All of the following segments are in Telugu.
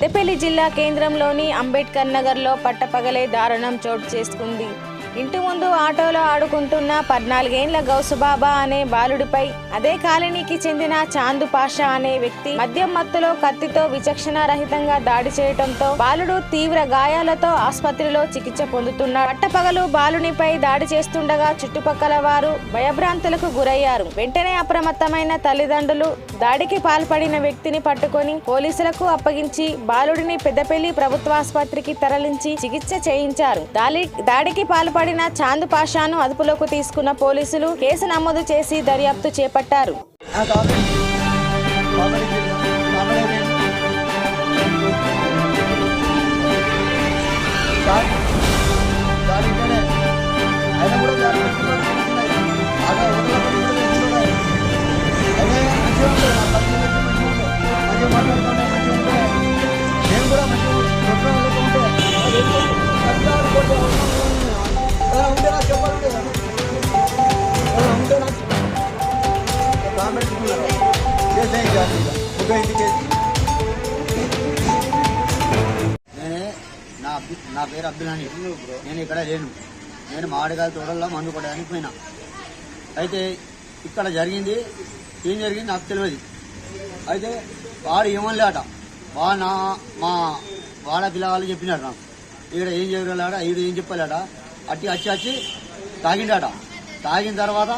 పెద్దపల్లి జిల్లా కేంద్రంలోని అంబేద్కర్ నగర్లో పట్టపగలే దారుణం చోటు చేసుకుంది. ఇంటి ముందు ఆటోలో ఆడుకుంటున్న పద్నాలుగేండ్ల గౌసుబాబా అనే బాలుడిపై అదే కాలనీకి చెందిన చాందు పాషా అనే వ్యక్తి మద్యం మత్తులో కత్తితో విచక్షణ రహితంగా దాడి చేయడంతో బాలుడు తీవ్ర గాయాలతో ఆసుపత్రిలో చికిత్స పొందుతున్నాడు. పట్టపగలు బాలునిపై దాడి చేస్తుండగా చుట్టుపక్కల వారు భయభ్రాంతులకు గురయ్యారు. వెంటనే అప్రమత్తమైన తల్లిదండ్రులు దాడికి పాల్పడిన వ్యక్తిని పట్టుకొని పోలీసులకు అప్పగించి బాలుడిని పెద్దపల్లి ప్రభుత్వాసుపత్రికి తరలించి చికిత్స చేయించారు. దాడి దాడికి పడిన చాంద్ పాషాను అదుపులోకి తీసుకున్న పోలీసులు కేసు నమోదు చేసి దర్యాప్తు చేపట్టారు. నేనే నా నా పేరు అబ్దుల్ నేను ఇక్కడ లేను. నేను మామిడికాయల తోటల్లో మందు కొట్టడానికి పోయినా. అయితే ఇక్కడ జరిగింది ఏం జరిగింది నాకు తెలియదు. అయితే వాడు ఏమనలేట వాడు నా మా వాడ పిల్లవాళ్ళు చెప్పినాడు నాకు. ఇక్కడ ఏం చేయగలడా ఈడు ఏం చెప్పలేట అట్టి వచ్చి వచ్చి తాగిండాట. తాగిన తర్వాత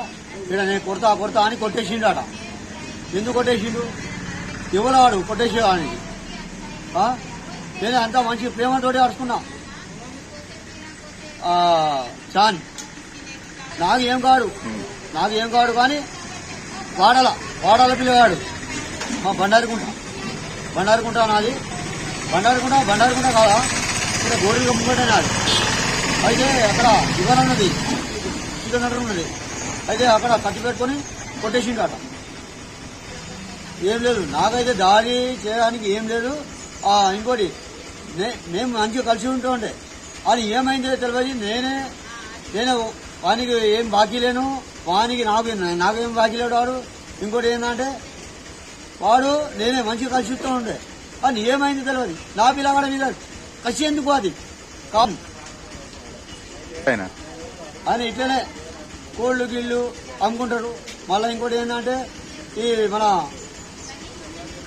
ఇక్కడ నేను కొడతా కొడతా అని కొట్టేసిండాట ఎందుకు కొట్టేసిండు? ఎవరు వాడు నేను అంతా మంచి ప్రేమతోటి ఆడుకున్నా చాన్ నాకు ఏం కాడు. నాకు ఏం కాడు కానీ వాడల వాడల పిల్లగాడు. మా బండారుకుంట. బండారుకుంట నాది. బండారుకుంట బండారుకుంట కాదా? ఇక్కడ గోడలు ముంగటే నాది. అయితే అక్కడ ఇవర్ ఉన్నది. చికెన్ ఉన్నది. అయితే అక్కడ కట్టి పెట్టుకొని కొట్టేసిండు అట ఏం లేదు. నాకైతే దాడి చేయడానికి ఏం లేదు. ఇంకోటి మేము మంచిగా కలిసి ఉంటుండే. అది ఏమైందో తెలియదు నేనే నేను వానికి ఏం బాకీ లేను. వానికి నాకు నాకేం బాకీ లేడు వాడు. ఇంకోటి ఏంటంటే వాడు నేనే మంచిగా కలిసి ఉంటూ ఉండే కానీ ఏమైందో తెలియదు నా పిల్లవాడ మీద కసి ఎందుకు అది? కాదు. అని ఇట్లనే కోళ్ళు గిళ్ళు అమ్ముకుంటారు. మళ్ళీ ఇంకోటి ఏంటంటే ఈ మన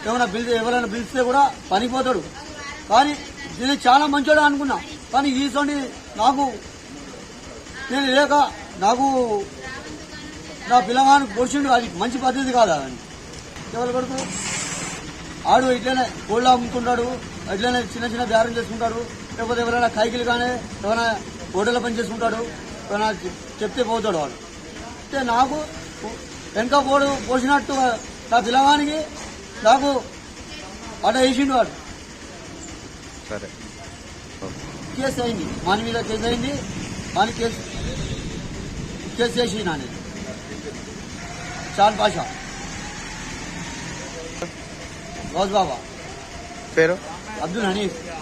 ఏమైనా బిల్ ఎవరైనా పిలిస్తే కూడా పనిపోతాడు కానీ నేను చాలా మంచోడు అనుకున్నా. కానీ ఈ సోని నాకు నేను లేక నాకు నా పిల్లగాను పొడిచిండు అది మంచి పద్ధతి కాదా అని ఎవరు కొడుకు? ఆడు ఇట్లనే కోళ్ళు అమ్ముకుంటాడు ఇట్లనే చిన్న చిన్న బేరం చేసుకుంటాడు. లేకపోతే ఎవరైనా కైకిలు కానీ ఎవరైనా హోటల్లో పని చేసుకుంటాడు ఎవరైనా చెప్తే పోతాడు వాడు. అంటే నాకు వెనక పోడు పోసినట్టు నా పిల్లగానికి నాకు అట వేసిండు వాడు. సరే. కేసు అయింది. మన మీద కేసు అయింది. మన కేసు కేసు చేసి నేను. షాన్ పాషా. గౌజ్ బాబా. పేరు? అబ్దుల్ హనీఫ్.